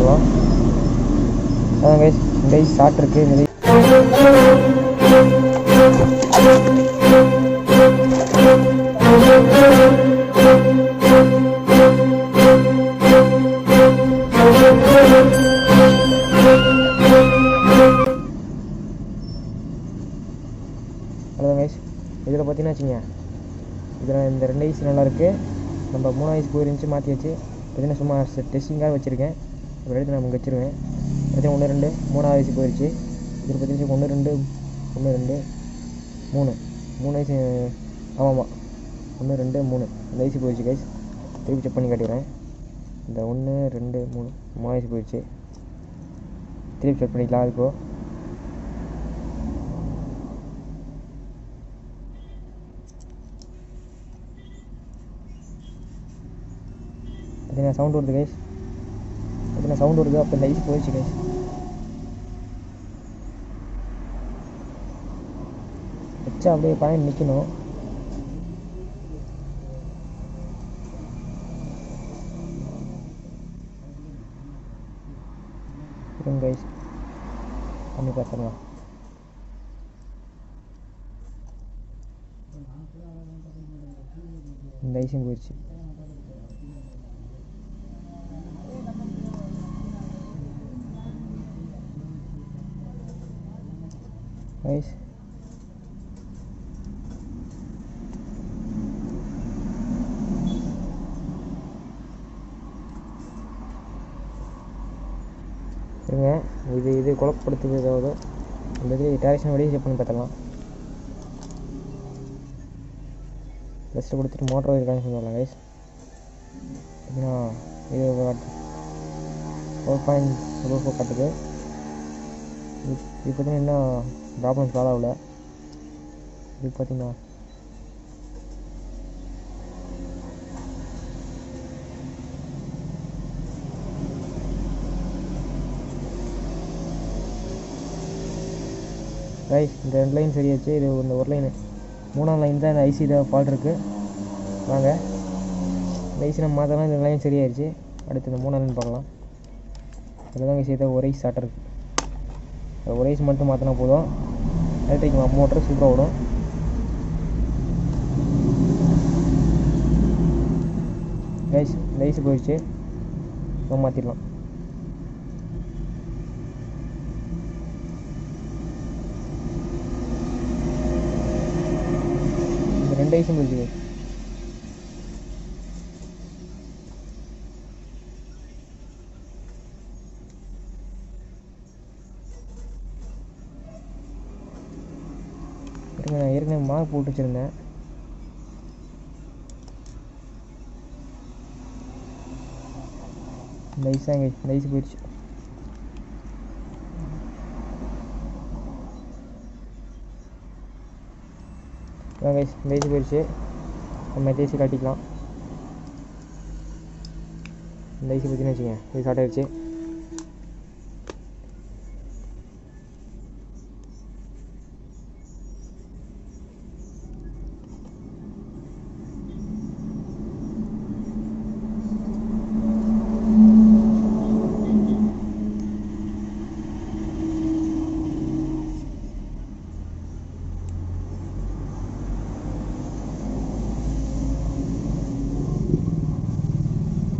போடலாம் அதான் கைஸ் இந்த ஐஸ் ஷார்ட் இருக்குது இந்த ஐஸ் அவ்வளோதான் கைஸ் இதில் பார்த்தீங்கன்னா வச்சுங்க இதில் இந்த ரெண்டு ஐஸ் நல்லா இருக்குது நம்ம மூணு ஐஸ் போயிருந்துச்சு மாற்றியாச்சு பார்த்தீங்கன்னா சும்மா டெஸ்டிங்காக வச்சுருக்கேன். ஒரு இடத்துல நான் இங்கே வச்சுருவேன் பார்த்தீங்கன்னா ஒன்று ரெண்டு மூணாவது வயசு போயிடுச்சு இதில் பற்றி ஒன்று ரெண்டு ஒன்று ரெண்டு மூணு. மூணு வயசு ஆமாம்மா. ஒன்று ரெண்டு மூணு. அந்த வயசு போயிடுச்சு கைஸ் திருப்பி செக் பண்ணி காட்டிடுறேன். இந்த ஒன்று ரெண்டு மூணு மூணு வயசு போயிடுச்சு திருப்பி செக் பண்ணிக்கலாம் இப்போ பார்த்தீங்கன்னா சவுண்ட் வருது கைஸ் சின்ன சவுண்ட் வருது அப்போ லைஃப் போயிடுச்சு கைஸ் வச்சா அப்படியே பயன் நிற்கணும் கைஸ் பண்ணி பார்த்துடலாம். இந்த ஐசிங் போயிடுச்சு. கைஸ் இருங்க. இது இது குழப்பப்படுத்துது ஏதாவது. இந்த இது டேரக்ஷன் வெளியே செக் பண்ணி பார்த்தலாம் ப்ளஸ்ட்டு கொடுத்துட்டு மோட்டர் இருக்கான்னு சொல்லலாம் கைஸ் அப்படின்னா இது ஃபோர் பாயிண்ட் ஃபோர் ஃபோர் காட்டுது. இப்போ தான் என்ன ப்ராப்ளம் சால்வ் ஆகல இது பார்த்தீங்கன்னா ரைஸ் இந்த ரெண்டு லைன் சரியாச்சு. இது இந்த ஒரு லைனு மூணாம் லைன் தான் இந்த ஐசி தான் ஃபால்ட் இருக்குது வாங்க. இந்த ஐசி நம்ம மாற்றலாம் இந்த லைன் சரியாயிருச்சு. அடுத்து இந்த மூணாம் லைன் பார்க்கலாம். இதில் தான் ஐசி தான் ஒரே ஷார்ட் ஸ்டார்ட் இருக்குது ஒரு ஐஸ் மட்டும் மாற்றினா போதும் எலக்ட்ரிக் மோட்டர் சூப்பராக ஓடும். ரைஸ் இந்த போயிடுச்சு. நம்ம மாற்றிடலாம் ரெண்டு ஐஸும் போயிடுச்சு guys. இருங்க நான் ஏற்கனவே மார்க் போட்டு வச்சுருந்தேன் இந்த ஐஸ் தாங்க இந்த ஐஸ் போயிடுச்சு. கைஸ் இந்த ஐஸ் போயிடுச்சு. நம்ம இந்த ஐஸ் காட்டிக்கலாம். இந்த ஐஸ் பார்த்தீங்கன்னு வச்சுங்க இது ஸ்டார்ட் ஆயிடுச்சு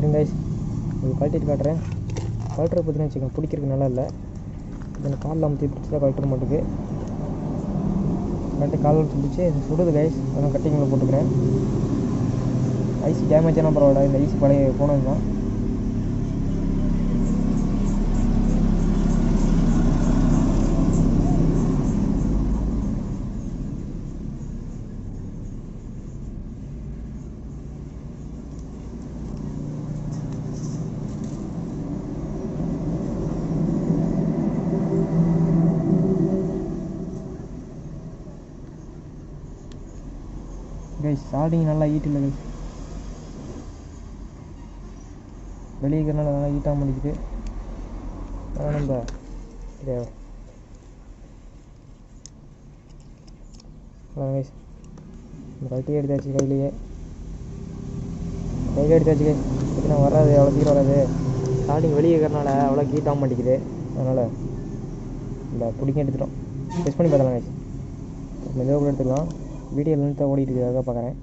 இருங்க guys இது கழட்டிட்டு காட்டுறேன் கழட்டுற பார்த்தீங்கன்னா வச்சுக்கோங்க. பிடிக்கிறதுக்கு நல்லா இல்லை. இதில் காலில் அமுத்தி பிடிச்சா கழட்டுற மாட்டுக்கு கரெக்டாக காலில் பிடிச்சி இது சுடுது கைஸ் அதெல்லாம் கட்டிங்கில் போட்டுக்கிறேன். ஐசி டேமேஜ் ஆனால் பரவாயில்ல. இந்த ஐசி பழைய போனது தான் கைஸ் ஸ்டார்டிங் நல்லா ஹீட் இல்லை கைஸ் வெளியே இருக்கிறனால நல்லா ஹீட்டாக முடிக்குது ஆனால் நம்ம இதை கைஸ் கழட்டி எடுத்தாச்சு கையிலேயே. கையில் எடுத்தாச்சு கைஸ் பார்த்தீங்கன்னா வராது அவ்வளோ சீக்கிரம் வராது. ஸ்டார்டிங் வெளியே இருக்கிறனால அவ்வளோ ஹீட் ஆக மாட்டேங்குது அதனால் இந்த பிடிக்க எடுத்துட்டோம். டெஸ்ட் பண்ணி பார்த்தலாம் கைஸ் மெதுவாக கூட எடுத்துக்கலாம். வீடியோ லென்த்தாக ஓடிட்டு இருக்கிறதாக பார்க்குறேன்.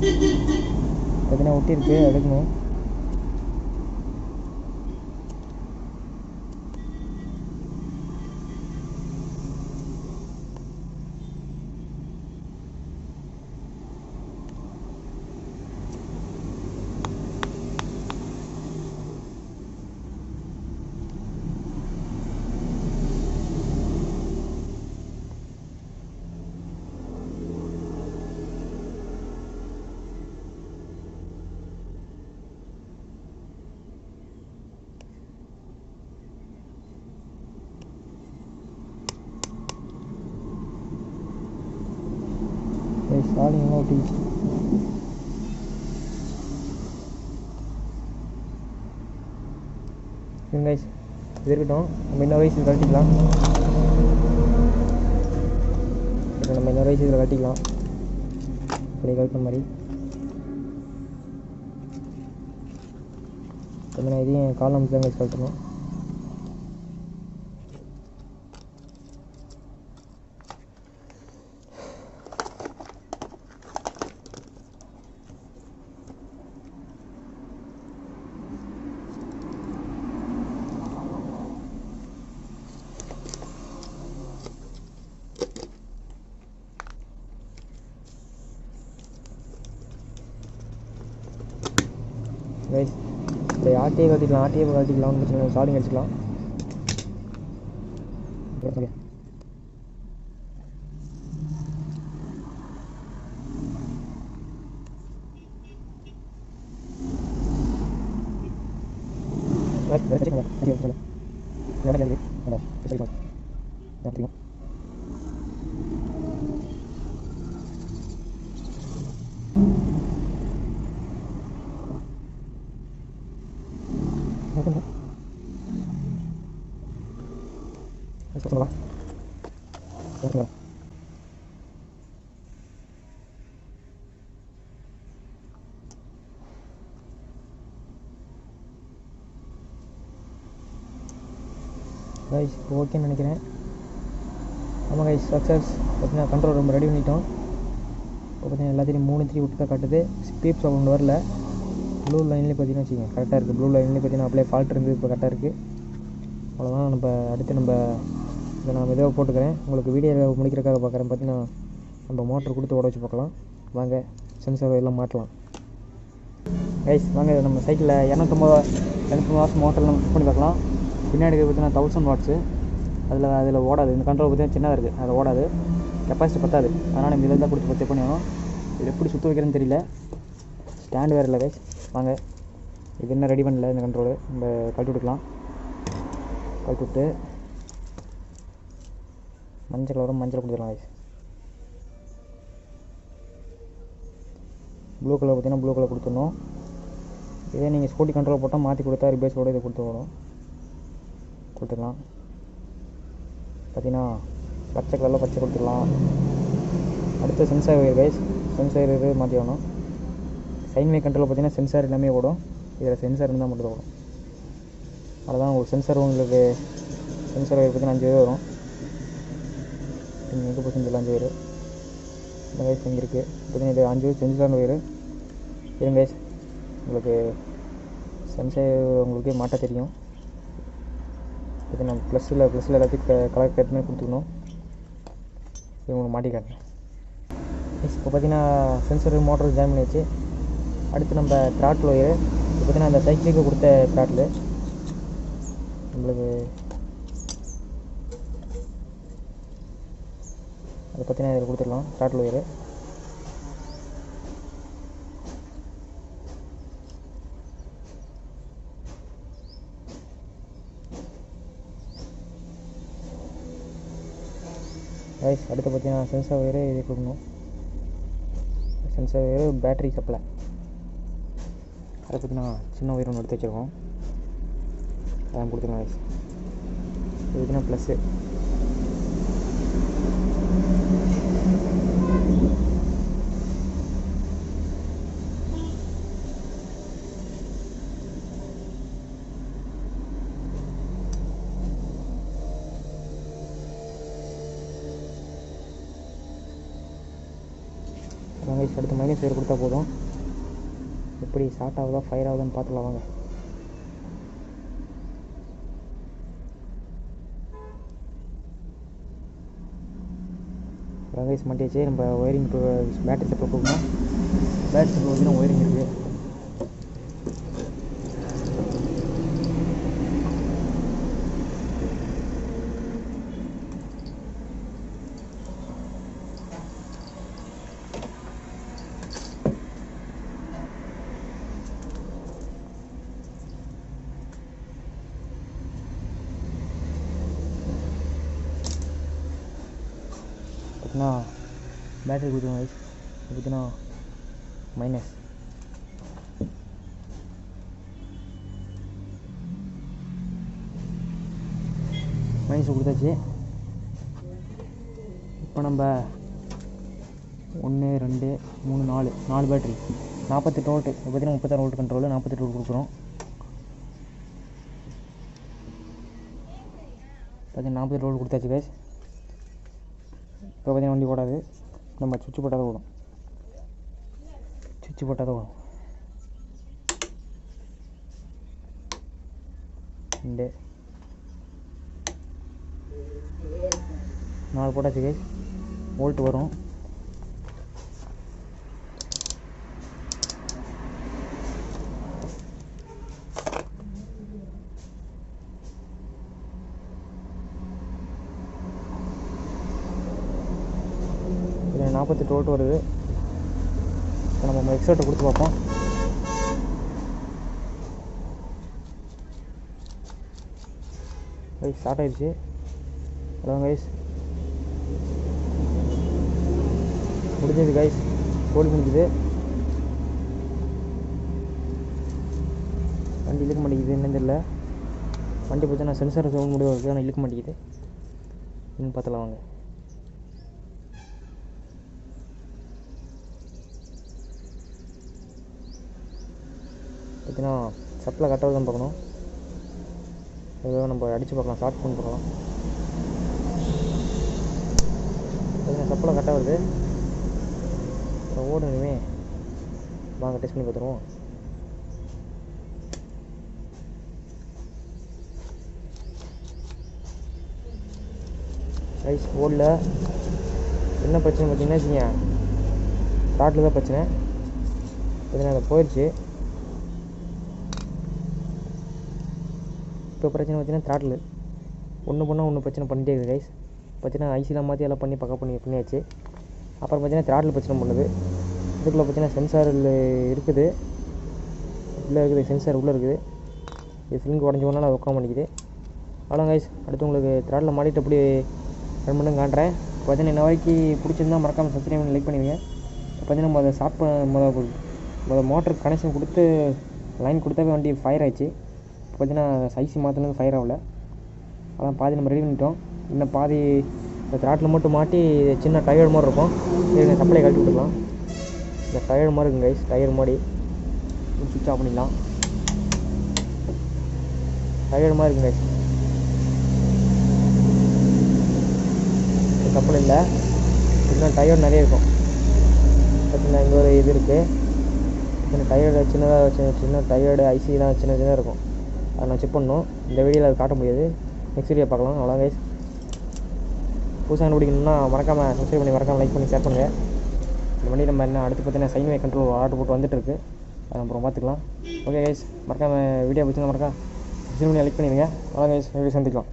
பார்த்தீங்கன்னா ஒட்டியிருக்கு எடுக்கணும் ஸ்டார்டிங் எல்லாம் ஒட்டிக்கிச்சு சரி இது இருக்கட்டும். நம்ம இன்னொரு வயசு இதில் கழட்டிக்கலாம். இப்போ நம்ம இன்னொரு வயசு இதில் கட்டிக்கலாம் இப்படி கழட்டுற மாதிரி. பார்த்தீங்கன்னா இதையும் காலம் தான் guys கழட்டணும் கைஸ் இந்த ஆட்டையை கழட்டிக்கலாம் ஆட்டையை கழட்டிக்கலாம் பிரச்சனை இல்லை ஸ்டார்டிங் அடிச்சுக்கலாம் ஓகே சொல்லலாம் கைஸ் ஓகேன்னு நினைக்கிறேன். ஆமாம் கைஸ் சக்ஸஸ் பார்த்தீங்கன்னா கண்ட்ரோல் ரொம்ப ரெடி பண்ணிட்டோம். இப்போ பார்த்தீங்கன்னா எல்லாத்தையும் மூணு த்ரீ விட்டு தான் காட்டுது. ஸ்பீப் சவுண்ட் வரல. ப்ளூ லைன்லேயே பார்த்தீங்கன்னா வச்சுக்கோங்க. கரெக்டாக இருக்குது ப்ளூ லைன்லேயே பார்த்தீங்கன்னா அப்படியே ஃபால்ட் இருந்து இப்போ கரெக்டாக இருக்குது அவ்வளோதான் நம்ம அடுத்து நம்ம இதை நான் இதாக போட்டுக்கிறேன். உங்களுக்கு வீடியோ முடிக்கிறக்காக பார்க்குறேன் பார்த்தீங்கன்னா நம்ம மோட்டர் கொடுத்து ஓட வச்சு பார்க்கலாம். வாங்க சென்சார் எல்லாம் மாட்டலாம் கைஸ் வாங்க நம்ம சைக்கிளில் இரநூத்தொம்பது இரநூத்தொம்பது வாட்ஸ் மோட்டரில் நம்ம ஃபிட் பண்ணி பார்க்கலாம். பின்னாடி பார்த்தீங்கன்னா தௌசண்ட் வாட்ஸு அதில் அதில் ஓடாது. இந்த கண்ட்ரோல் பார்த்தீங்கன்னா சின்னதாக இருக்குது அதில் ஓடாது. கெப்பாசிட்டி பத்தாது. அதனால் நம்ம இதில் தான் கொடுத்து செக் பண்ணி வேணும். இது எப்படி சுற்ற வைக்கிறேன்னு தெரியல. ஸ்டாண்டு வேறு இல்லை கைஸ் வாங்க. இது என்ன ரெடி பண்ணல இந்த கண்ட்ரோலு நம்ம கழட்டி விட்டுக்கலாம். கழட்டி விட்டு மஞ்சள் கலரும் மஞ்சள் கொடுத்துடலாம் கைஸ் ப்ளூ கலர் பார்த்தீங்கன்னா ப்ளூ கலர் கொடுத்துடணும். இதே நீங்கள் ஸ்கூட்டி கண்ட்ரோல் போட்டால் மாற்றி கொடுத்தா ரிபேஸோடு இது கொடுத்து வரும் கொடுத்துடலாம். பார்த்தீங்கன்னா பச்சை கலரில் பச்சை கொடுத்துடலாம். அடுத்து சென்சார் ஒயர் கைஸ் சென்சார் இது மாற்றி ஆகணும். சைன்வே கண்ட்ரோல் பார்த்தீங்கன்னா சென்சார் எல்லாமே ஓடும். இதில் சென்சார் இருந்தால் மட்டும் ஓடும். அவ்வளோதான் ஒரு சென்சார் உங்களுக்கு சென்சார் ஒயர் பார்த்தீங்கன்னா அஞ்சு பேர் வரும் எங்கே போய் செஞ்சிடலாம் அஞ்சு பேர் இந்த வயசு இங்கே இருக்குது பார்த்தீங்கன்னா இது அஞ்சு பேர் சென்சார் ஒயர் இருங்க உங்களுக்கு சென்சார் உங்களுக்கே மாட்ட தெரியும். இது நம்ம ப்ளஸில் ப்ளஸில் எல்லாத்தையும் கலர் கட் கொடுத்துக்கணும். இது உங்களுக்கு மாட்டி காட்டுறேன். இப்போ பார்த்தீங்கன்னா சென்சர் மோட்டர் ஜாயின் பண்ணியாச்சு. அடுத்து நம்ம த்ராட்டில் ஒயர் இப்போ பார்த்தீங்கன்னா அந்த சைக்கிளுக்கு கொடுத்த த்ராட்டில் நம்மளுக்கு அதை பார்த்தீங்கன்னா இதில் கொடுத்துடலாம். த்ராட்டில் ஒயர் கைஸ் அடுத்து பார்த்தீங்கன்னா சென்சார் ஒயரு இது கொடுக்கணும். சென்சார் ஒயரு பேட்டரி சப்ளை அதை பார்த்தீங்கன்னா சின்ன ஒயர் ஒன்று எடுத்து வச்சுருக்கோம். அதான் கொடுத்துருங்க கைஸ் இது பார்த்தீங்கன்னா ப்ளஸ்ஸு வாங்க guys, அடுத்து மைனஸ் ஒயர் கொடுத்தா போதும். எப்படி ஷார்ட் ஆகுதா ஃபயர் ஆகுதான்னு பார்த்துலாம் வாங்க. கைஸ் மாட்டியாச்சு. நம்ம wiring battery supply battery supply பார்த்தீங்கன்னா ஒயரிங் இருக்குது பார்த்தீங்கன்னா பேட்டரி கொடுத்துருங்க கைஸ் பார்த்தீங்கன்னா மைனஸ் மைனஸ் கொடுத்தாச்சு. இப்போ நம்ம ஒன்று ரெண்டு மூணு நாலு. நாலு பேட்டரி நாற்பத்தெட்டு வோல்ட்டு இப்போ பார்த்தீங்கன்னா முப்பத்தாறு வோல்ட் கண்ட்ரோலு நாற்பத்தெட்டு வோல்ட் கொடுக்குறோம். பார்த்தீங்கன்னா நாற்பத்தெட்டு வோல்ட் கொடுத்தாச்சு கைஸ் இப்போ பார்த்தீங்கன்னா வண்டி ஓடாது. நம்ம சுவிட்ச் போட்டால் தான் ஓடும். சுவிட்ச் போட்டால் தான் ஓடும். ரெண்டு. நாலு போட்டாச்சு கைஸ் வோல்ட் வரும் இதில் நாற்பத்தெட்டு வோல்ட் வருது. இப்போ நம்ம எக்ஸாட்டை கொடுத்து பார்ப்போம். கைஸ் ஸ்டார்ட் ஆயிடுச்சு. அதான் கைஸ் முடிஞ்சது கைஸ் ஓடி முடிஞ்சுது. வண்டி இழுக்க மாட்டேங்குது என்னன்னு தெரியல. வண்டி பார்த்தா சென்சார் சவுண்ட் முடிவு இருக்குது ஆனால் இழுக்க மாட்டேங்குது. இன்னும் பார்த்தலாம் வாங்க. பார்த்தீங்கன்னா சப்ளை கரெக்டாக தான் பார்க்கணும். ஏதோ நம்ம அடித்து பார்க்கலாம் ஷார்ட் பண்ணி பார்க்கலாம். பார்த்தீங்கன்னா சப்ளை கரெக்டாக வருது ஓடணுமே. வாங்க டெஸ்ட் பண்ணி பார்த்துருவோம். ரைஸ் ஓடல. என்ன பிரச்சனை பார்த்தீங்கன்னா வச்சுங்க ஸ்டார்ட்டில் தான் பிரச்சனை. பார்த்தீங்கன்னா அது போயிடுச்சு. இப்போ பிரச்சனை பார்த்தீங்கன்னா த்ராட்டில் ஒன்று பண்ணால் ஒன்று பிரச்சனை பண்ணிட்டே இருக்குது கைஸ் பார்த்தீங்கன்னா ஐசிலாம் மாற்றி எல்லாம் பண்ணி பக்கம் பண்ணி பண்ணியாச்சு. அப்புறம் பார்த்தீங்கன்னா த்ராட்டில் பிரச்சனை பண்ணுது. இதுக்குள்ளே பார்த்தீங்கன்னா சென்சார் இருக்குது. உள்ளே இருக்குது சென்சார் உள்ளே இருக்குது. இது ஃபிலிங்கு உடஞ்சி ஒன்றால் அது உட்கார மாட்டேங்குது. அவ்வளோ கைஸ் அடுத்து உங்களுக்கு த்ராட்டில் மாட்டிட்டு அப்படி ரன் பண்ணு காட்டுறேன் பார்த்தீங்கன்னா என்ன வரைக்கும் பிடிச்சிருந்தா மறக்காமல் சப்ஸ்கிரைப் பண்ணி லைக் பண்ணுவீங்க பார்த்தீங்கன்னா மொதல் ஸ்டார்ட் மொதல் மொதல் மோட்டர் கனெக்ஷன் கொடுத்து லைன் கொடுத்தாவே வண்டி ஃபயர் ஆயிடுச்சு. பார்த்தீங்கன்னா ஐசி மாற்றினது ஃபயர் ஆகல. அதான் பாதி நம்ம ரெடி பண்ணிட்டோம். இன்னும் பாதி இந்த த்ராட்டில் மட்டும் மாட்டி சின்ன டயர் மாதிரி இருக்கும். இருங்க சப்ளை கழட்டி விட்டுக்கலாம். இந்த டயர் மாதிரி இருக்குங்க கைஸ் டயர் மாதிரி. சுவிட்ச் ஆஃப் பண்ணிடலாம் டயர் மாதிரி இருக்குங்க கைஸ் சப்ளை இல்லை. இன்னும் டயர் நிறைய இருக்கும். பார்த்தீங்கன்னா இங்கே ஒரு இது இருக்குது சின்ன டயர்டு சின்னதாக சின்ன சின்ன டயர்டு ஐசிலாம் சின்ன சின்னதாக இருக்கும். அதை நான் செக் பண்ணணும். இந்த வீடியோவில் அது காட்ட முடியாது. நெக்ஸ்ட் வீடியோ பார்க்கலாம். அவ்வளோ கைஸ் புதுசாக கண்டுபிடிக்கணும்னா மறக்காமல் சப்ஸ்கிரைப் பண்ணி மறக்காமல் லைக் பண்ணி ஷேர் பண்ணுங்கள் இந்த வண்டி நம்ம என்ன அடுத்து பார்த்தீங்கன்னா சைன்வே கண்ட்ரோல் ஆர்டர் போட்டு வந்துட்டு இருக்கு. அதை அப்புறம் பார்த்துக்கலாம். ஓகே கைஸ் மறக்காமல் வீடியோ பிடிச்சிருந்தா மறக்காம சப்ஸ்கிரைப் பண்ணி லைக் பண்ணிடுங்க. அவ்வளோ கைஸ் வீடியோ சந்திக்கலாம்.